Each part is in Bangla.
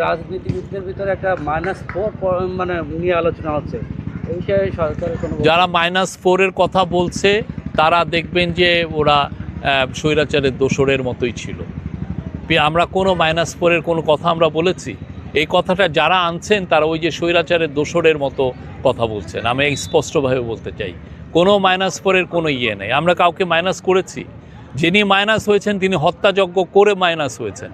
রাজনীতিবিদদের ভিতরে একটা মাইনাস ফোর মানে নিয়ে আলোচনা হচ্ছে। এই বিষয়ে সরকারের কোনো যারা মাইনাস ফোরের কথা বলছে, তারা দেখবেন যে ওরা স্বৈরাচারের দোসরের মতোই ছিল। আমরা কোনো মাইনাস ফোরের কোনো কথা আমরা বলেছি? এই কথাটা যারা আনছেন, তারা ওই যে স্বৈরাচারের দোসরের মতো কথা বলছেন। আমি স্পষ্টভাবে বলতে চাই, কোনো মাইনাস ফোরের কোনো ইয়ে নেই। আমরা কাউকে মাইনাস করেছি। যিনি মাইনাস হয়েছেন, তিনি হত্যাযজ্ঞ করে মাইনাস হয়েছেন।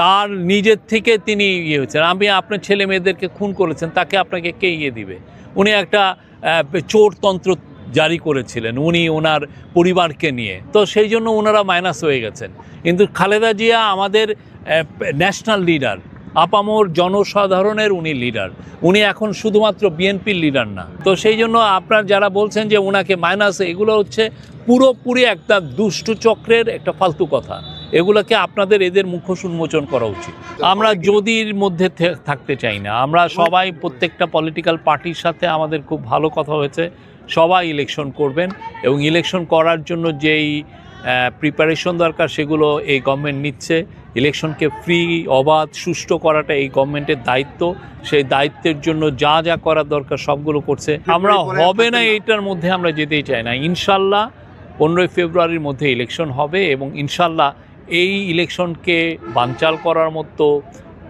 তার নিজের থেকে তিনি ইয়ে হয়েছেন। আমি আপনার ছেলে মেয়েদেরকে খুন করেছেন, তাকে আপনাকে কে ইয়ে দিবে? উনি একটা চোরতন্ত্র জারি করেছিলেন, উনি ওনার পরিবারকে নিয়ে। তো সেই জন্য ওনারা মাইনাস হয়ে গেছেন। কিন্তু খালেদা জিয়া আমাদের ন্যাশনাল লিডার আপামোর জনসাধারণের উনি লিডার উনি এখন শুধুমাত্র বিএনপির লিডার না। তো সেই জন্য আপনার যারা বলছেন যে ওনাকে মাইনাস, এগুলো হচ্ছে পুরোপুরি একটা দুষ্টু চক্রের একটা ফালতু কথা। এগুলোকে আপনাদের এদের মুখোশ উন্মোচন করা উচিত। আমরা যদির মধ্যে থাকতে চাই না আমরা সবাই প্রত্যেকটা পলিটিক্যাল পার্টির সাথে আমাদের খুব ভালো কথা হয়েছে সবাই ইলেকশন করবেন এবং ইলেকশন করার জন্য যেই প্রিপারেশন দরকার সেগুলো এই গভর্নমেন্ট নিচ্ছে। ইলেকশনকে ফ্রি অবাধ সুষ্ঠু করাটা এই গভর্নমেন্টের দায়িত্ব। সেই দায়িত্বের জন্য যা যা করার দরকার সবগুলো করছে। আমরা হবে না এইটার মধ্যে আমরা যেতেই চাই না। ইনশাল্লাহ পনেরোই ফেব্রুয়ারির মধ্যে ইলেকশন হবে এবং ইনশাল্লাহ এই ইলেকশনকে বানচাল করার মতো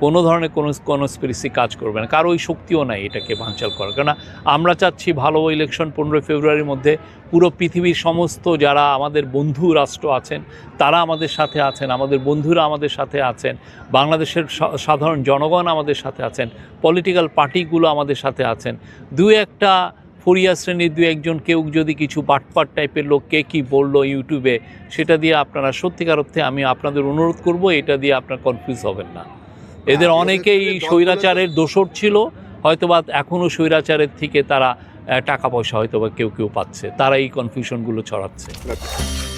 কোনো ধরনের কোনো কনস্পিরেসি কাজ করবে না। কারও ওই শক্তিও নাই এটাকে বানচাল করার। কেননা আমরা চাচ্ছি ভালো ইলেকশন পনেরোই ফেব্রুয়ারির মধ্যে পুরো পৃথিবীর সমস্ত যারা আমাদের বন্ধু রাষ্ট্র আছেন, তারা আমাদের সাথে আছেন, আমাদের বন্ধুরা আমাদের সাথে আছেন, বাংলাদেশের সাধারণ জনগণ আমাদের সাথে আছেন পলিটিক্যাল পার্টিগুলো আমাদের সাথে আছেন। দু একটা ফরিয়া শ্রেণির দু একজন কেউ যদি কিছু বাটপাট টাইপের লোক কে কী বলল ইউটিউবে সেটা দিয়ে আপনারা সত্যিকার অর্থে আমি আপনাদের অনুরোধ করব এটা দিয়ে আপনার কনফিউজ হবেন না এদের হ্যাঁ, অনেকেই স্বৈরাচারের দোষর ছিল হয়তোবা এখনও স্বৈরাচারের থেকে তারা টাকা পয়সা হয়তোবা কেউ কেউ পাচ্ছে তারা এই কনফিউশনগুলো ছড়াচ্ছে আচ্ছা।